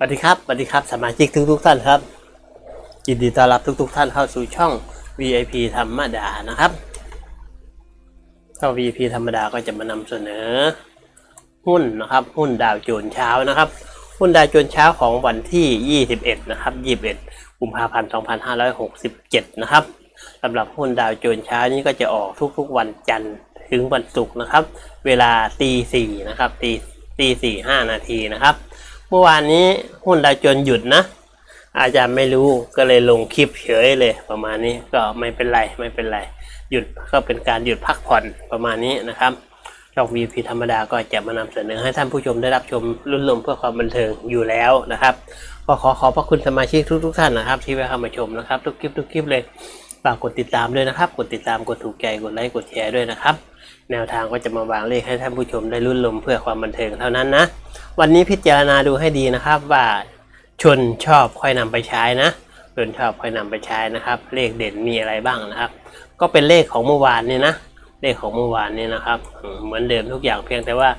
สวัสดีครับสวัสดีครับสมาชิกทุกทุกๆท่านครับยินดีต้อนรับทุกทุกๆท่านเข้าสู่ช่อง VIP ธรรมดานะครับเข้า VIP ธรรมดาก็จะมานำเสนอ หุ้นนะครับ หุ้นดาวโจนส์เช้านะครับ หุ้นดาวโจนส์เช้าของวันที่ 21 นะครับ 21กุมภาพันธ์2567 นะครับสำหรับหุ้นดาวโจนส์เช้านี้ก็จะออกทุกๆวันจันทร์ถึงวันศุกร์นะครับ เวลาตีสี่นะครับตีตีสี่ห้านาทีนะครับ เมื่อวานนี้หุ้นดาวโจนหยุดนะ อาจารย์ไม่รู้ก็เลยลงคลิปเฉยเลยประมาณนี้ก็ไม่เป็นไรไม่เป็นไรหยุดก็เป็นการหยุดพักผ่อนประมาณนี้นะครับช่อง VP ธรรมดาก็จะมานำเสนอให้ท่านผู้ชมได้รับชมรุ่นลมเพื่อความบันเทิงอยู่แล้วนะครับก็ขอขอบพระคุณสมาชิกทุกๆท่านนะครับ ที่แวะเข้ามาชมนะครับทุกคลิปทุกคลิปเลยฝากกดติดตามด้วยนะครับ กดติดตามกดถูกใจกดไลค์กดแชร์ด้วยนะครับ แนวทางก็จะมาวางเลขให้ท่านผู้ชมได้รุ่นลมเพื่อความบันเทิงเท่านั้นนะ วันนี้พิจารณาดูให้ดีนะครับว่าชนชอบค่อยนำไปใช้นะชนชอบค่อยนำไปใช้นะครับ เลขเด่นมีอะไรบ้างนะครับ ก็เป็นเลขของเมื่อวานนี่นะเลขของเมื่อวานนี่นะครับ เหมือนเดิมทุกอย่างเพียงแต่ว่า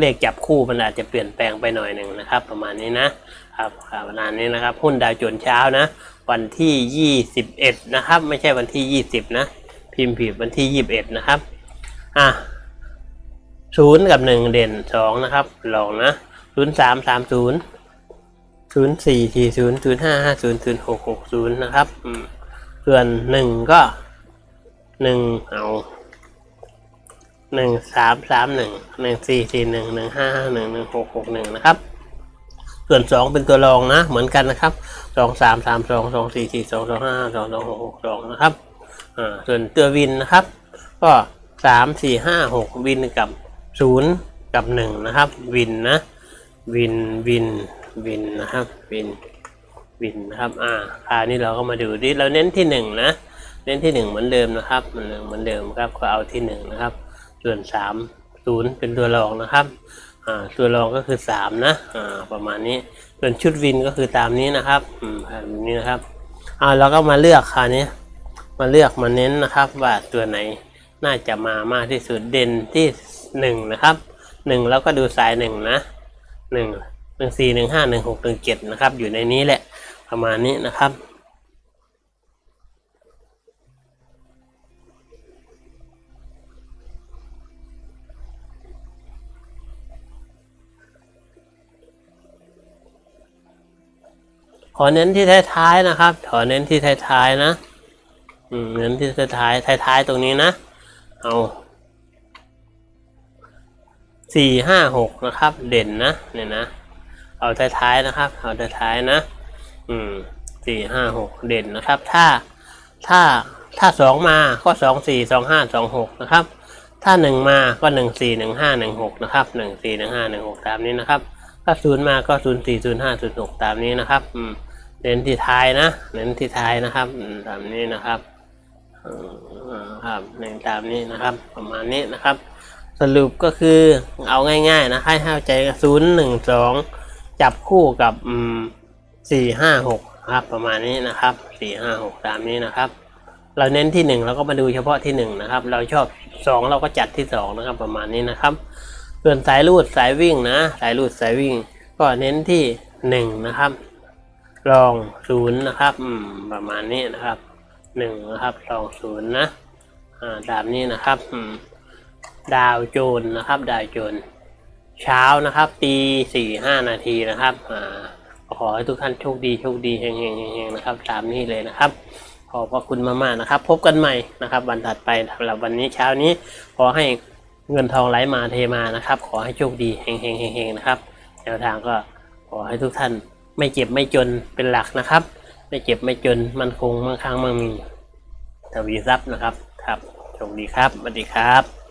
เลขจับคู่มันอาจจะเปลี่ยนแปลงไปหน่อยหนึ่งนะครับ ประมาณนี้นะครับครับประมาณนี้นะครับ หุ้นดาวโจนเช้านะ วันที่ 21 นะครับ ไม่ใช่วันที่ 20 นะ พิมพ์ผิดวันที่ 21 นะครับ อะศูนย์กับหนึ่งเด่นสองนะครับ ลองนะศูนย์สามสามศูนย์ศูนย์สี่สี่ศูนย์ศูนย์ห้าห้าศูนย์ศูนย์หกหกศูนย์นะครับส่วนหนึ่งก็หนึ่งเอาหนึ่งสามสามหนึ่งหนึ่งสี่สี่หนึ่งหนึ่งห้าห้าหนึ่งหนึ่งหกหกหนึ่งนะครับ ส่วนสองเป็นตัวรองนะ เหมือนกันนะครับสองสามสามสองสองสี่สี่สองสองห้าสองสองหกหกสองนะครับอ่าส่วนตัววินนะครับ ก็ สามสี่ห้าหกวินกับศูนย์กับหนึ่งนะครับ วินนะวินวินวินนะครับวินวินนะครับอ่าคราวนี้เราก็มาดูดิเราเน้นที่หนึ่งนะเน้นที่หนึ่งเหมือนเดิมนะครับเหมือนเดิมเหมือนเดิมครับก็เอาที่หนึ่งนะครับ ส่วนสามศูนย์เป็นตัวรองนะครับอ่าตัวรองก็คือสามนะอ่าประมาณนี้ส่วนชุดวินก็คือตามนี้นะครับอืมแบบนี้นะครับอ่าเราก็มาเลือกคราวนี้มาเลือกมาเน้นนะครับว่าตัวไหน น่าจะมามากที่สุดเด่นที่หนึ่งนะครับหนึ่งแล้วก็ดูสายหนึ่งนะหนึ่งหนึ่งสี่หนึ่งห้าหนึ่งหกหนึ่งเจ็ดนะครับ อยู่ในนี้แหละประมาณนี้นะครับขอเน้นที่ท้ายๆนะครับ ขอเน้นที่ท้ายๆนะ อืม เน้นที่ท้ายๆ ท้ายๆ ตรงนี้นะ เอาสี่ห้าหกนะครับ เด่นนะเนี่ยนะ เอาท้ายๆนะครับ เอาท้ายๆนะ อืมสี่ห้าหกเด่นนะครับ ถ้าถ้าถ้าสองมาก็สองสี่สองห้าสองหกนะครับ ถ้าหนึ่งมาก็หนึ่งสี่หนึ่งห้าหนึ่งหกนะครับหนึ่งสี่หนึ่งห้าหนึ่งหกตามนี้นะครับ ถ้าศูนย์มาก็ศูนย์สี่ศูนย์ห้าศูนย์หกตามนี้นะครับ อืมเน้นที่ท้ายนะ เน้นที่ท้ายนะครับ ตามนี้นะครับ ครับเน้นตามนี้นะครับ ประมาณนี้นะครับ สรุปก็คือเอาง่ายๆนะให้เข้าใจศูนย์หนึ่งสองจับคู่กับสี่ห้าหกครับประมาณนี้นะครับสี่ห้าหกตามนี้นะครับ เราเน้นที่หนึ่งเราก็มาดูเฉพาะที่หนึ่งนะครับ เราชอบสองเราก็จัดที่สองนะครับ ประมาณนี้นะครับ ส่วนสายรูดสายวิ่งนะ สายรูดสายวิ่ง ก็เน้นที่หนึ่งนะครับ ลองศูนย์นะครับประมาณนี้นะครับ หนึ่งนะครับลองศูนย์นะอ่าตามนี้นะครับดาวโจนนะครับ ดาวโจนเช้านะครับตีสี่ห้านาทีนะครับอ่าขอให้ทุกท่านโชคดีโชคดีเฮงเฮงเฮงเฮงนะครับตามนี้เลยนะครับ ขอบพระคุณมากๆนะครับ พบกันใหม่นะครับ วันถัดไปสำหรับวันนี้เช้านี้ ขอให้เงินทองไหลมาเทมานะครับ ขอให้โชคดีเฮงเฮงเฮงเฮงนะครับแนวทางก็ขอให้ทุกท่านไม่เจ็บไม่จนเป็นหลักนะครับ ไม่เจ็บไม่จนมันคงมั่งคั่งมั่งมีทวีทรัพย์นะครับ ครับโชคดีครับสวัสดีครับ